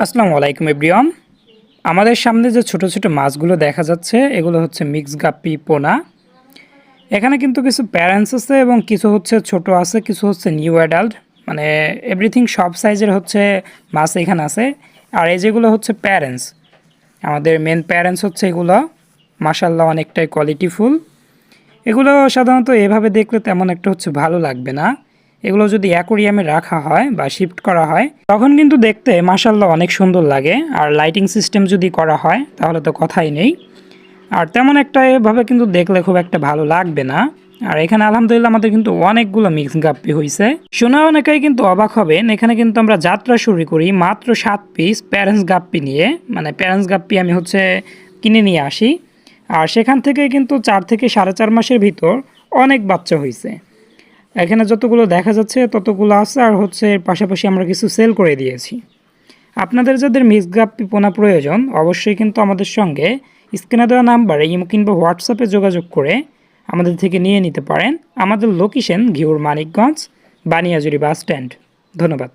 আসসালামু আলাইকুম এভরিওয়ান। আমাদের সামনে যে ছোট ছোট মাছগুলো দেখা যাচ্ছে, এগুলো হচ্ছে মিক্স গাপ্পি পোনা। এখানে কিন্তু কিছু প্যারেন্টস আছে এবং কিছু হচ্ছে ছোট আছে, কিছু হচ্ছে নিউ অ্যাডাল্ট মানে এভরিথিং সব সাইজের হচ্ছে মাছ এখানে আছে। আর এই যেগুলো হচ্ছে প্যারেন্টস আমাদের মেন প্যারেন্টস হচ্ছে এগুলো। মাসাল্লাহ অনেকটাই কোয়ালিটিফুল এগুলো সাধারণত এভাবে দেখলে তেমন একটা হচ্ছে ভালো লাগবে না। এগুলো যদি অ্যাকোরিয়ামে রাখা হয় বা শিফট করা হয়, তখন কিন্তু দেখতে মাসাল্লাহ অনেক সুন্দর লাগে। আর লাইটিং সিস্টেম যদি করা হয়, তাহলে তো কথাই নেই। আর তেমন একটা এভাবে কিন্তু দেখলে খুব একটা ভালো লাগবে না। আর এখানে আলহামদুলিল্লাহ আমাদের কিন্তু অনেকগুলো মিক্স গাপ্পি হয়েছে শোনা অনেকেই কিন্তু অবাক হবেন, এখানে কিন্তু আমরা যাত্রা শুরু করি মাত্র সাত পিস প্যারেন্টস গাপ্পি নিয়ে। মানে প্যারেন্টস গাপ্পি আমি হচ্ছে কিনে নিয়ে আসি। আর সেখান থেকে কিন্তু চার থেকে সাড়ে চার মাসের ভিতর অনেক বাচ্চা হয়েছে এখানে যতগুলো দেখা যাচ্ছে, ততগুলো আছে আর হচ্ছে এর পাশাপাশি আমরা কিছু সেল করে দিয়েছি। আপনাদের যাদের মিসগাপ পিপোনা পোনা প্রয়োজন, অবশ্যই কিন্তু আমাদের সঙ্গে স্ক্রিনে দেওয়া নাম্বারে ইমো কিংবা হোয়াটসঅ্যাপে যোগাযোগ করে আমাদের থেকে নিয়ে নিতে পারেন। আমাদের location Ghior Manikganj, Baniajuri bus stand. ধন্যবাদ।